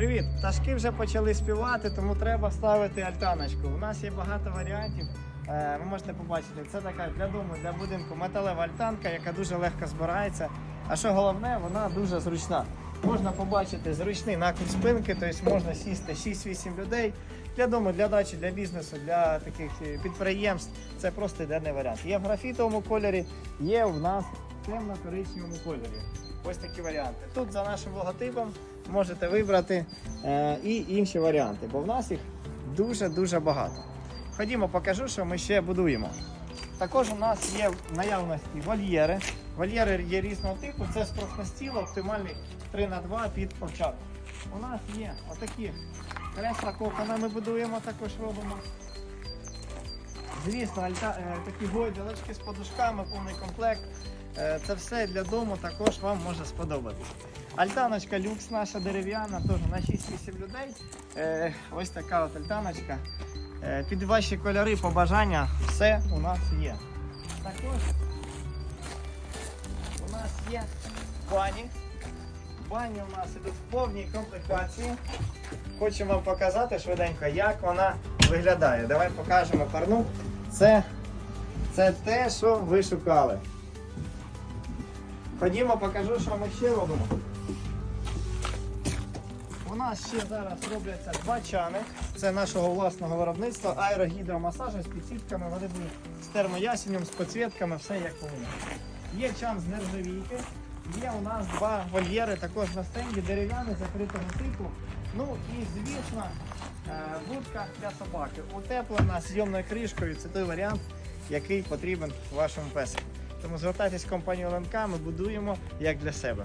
Привіт! Пташки вже почали співати, тому треба ставити альтаночку. У нас є багато варіантів. Е, Ви можете побачити, це така для дому, для будинку металева альтанка, яка дуже легко збирається. А що головне, вона дуже зручна. Можна побачити зручний накид спинки, тобто можна сісти 6-8 людей. Для дому, для дачі, для бізнесу, для таких е, підприємств. Це просто ідеальний варіант. Є в графітовому кольорі, є в нас темно-коричневому кольорі. Ось такі варіанти. Тут за нашим логотипом можете вибрати е, і інші варіанти, бо в нас їх дуже-дуже багато. Ходімо, покажу, що ми ще будуємо. Також у нас є в наявності вольєри. Вольєри є різного типу, це з профнастілу, оптимальний 3х2 під овчат. У нас є отакі кресла кокона ми будуємо, також робимо. Звісно, альта, е, такі гойдалочки з подушками, повний комплект. Е, це все для дому також вам може сподобатись. Альтаночка люкс наша дерев'яна, теж на 6-8 людей. Е, ось така от альтаночка. Під ваші кольори, побажання, все у нас є. Також у нас є бані. Бані у нас ідуть в повній комплектації. Хочемо вам показати швиденько, як вона виглядає. Давай покажемо парну. Це, це те, що ви шукали. Ходімо, покажу, що ми ще робимо. У нас ще зараз робляться два чани. Це нашого власного виробництва аерогідромасажу з підсітками. Вони будуть з термоясенем, з підсвітками, все як повинно. Є чан з нержавійки. Є у нас два вольєри також на стенді, дерев'яний закритого типу. Ну і звісно, будка для собаки. Утеплена зйомною кришкою. Це той варіант, який потрібен вашому песику. Тому звертайтесь в компанію ЛНК, ми будуємо як для себе.